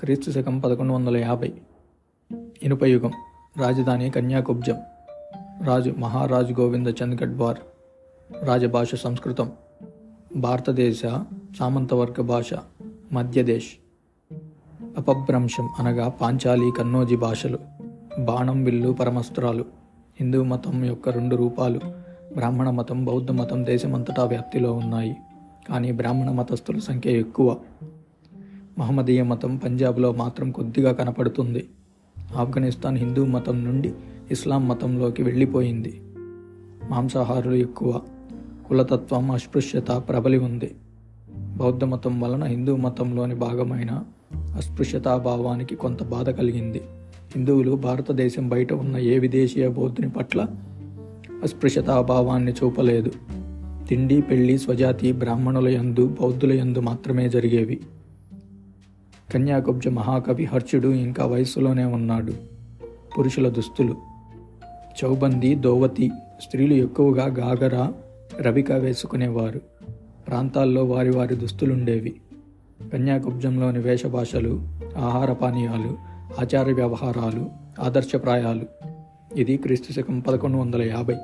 క్రీస్తు శకం పదకొండు వందల యాభై. ఇనుపయుగం. రాజధాని కన్యాకుబ్జం. రాజు మహారాజు గోవింద చంద్ గడ్వార్ రాజభాష సంస్కృతం. భారతదేశ సామంతవర్గ భాష మధ్యదేశ్. అపభ్రంశం అనగా పాంచాలి కన్నోజి భాషలు. బాణం విల్లు పరమస్త్రాలు. హిందూ మతం యొక్క రెండు రూపాలు. బ్రాహ్మణ మతం బౌద్ధ మతం దేశమంతటా వ్యాప్తిలో ఉన్నాయి. కానీ బ్రాహ్మణ మతస్థుల సంఖ్య ఎక్కువ. మహమ్మదీయ మతం పంజాబ్లో మాత్రం కొద్దిగా కనపడుతుంది. ఆఫ్ఘనిస్తాన్ హిందూ మతం నుండి ఇస్లాం మతంలోకి వెళ్ళిపోయింది. మాంసాహారులు ఎక్కువ కులతత్వం అస్పృశ్యత ప్రబలి ఉంది. బౌద్ధ మతం వలన హిందూ మతంలోని భాగమైన అస్పృశ్యతాభావానికి కొంత బాధ కలిగింది. హిందువులు భారతదేశం బయట ఉన్న ఏ విదేశీయ బౌద్ధుని పట్ల అస్పృశ్యతాభావాన్ని చూపలేదు. తిండి పెళ్ళి స్వజాతి బ్రాహ్మణుల యందు బౌద్ధుల యందు మాత్రమే జరిగేవి. కన్యాకుబ్జ మహాకవి హర్షుడు ఇంకా వయస్సులోనే ఉన్నాడు. పురుషుల దుస్తులు. చౌబంది దోవతి స్త్రీలు ఎక్కువగా గాగరా రవిక వేసుకునేవారు. ప్రాంతాల్లో వారి వారి దుస్తులుండేవి. కన్యాకుబ్జంలోని వేషభాషలు ఆహార పానీయాలు ఆచార వ్యవహారాలు ఆదర్శప్రాయాలు. ఇది క్రీస్తు శకం పదకొండు వందల యాభై.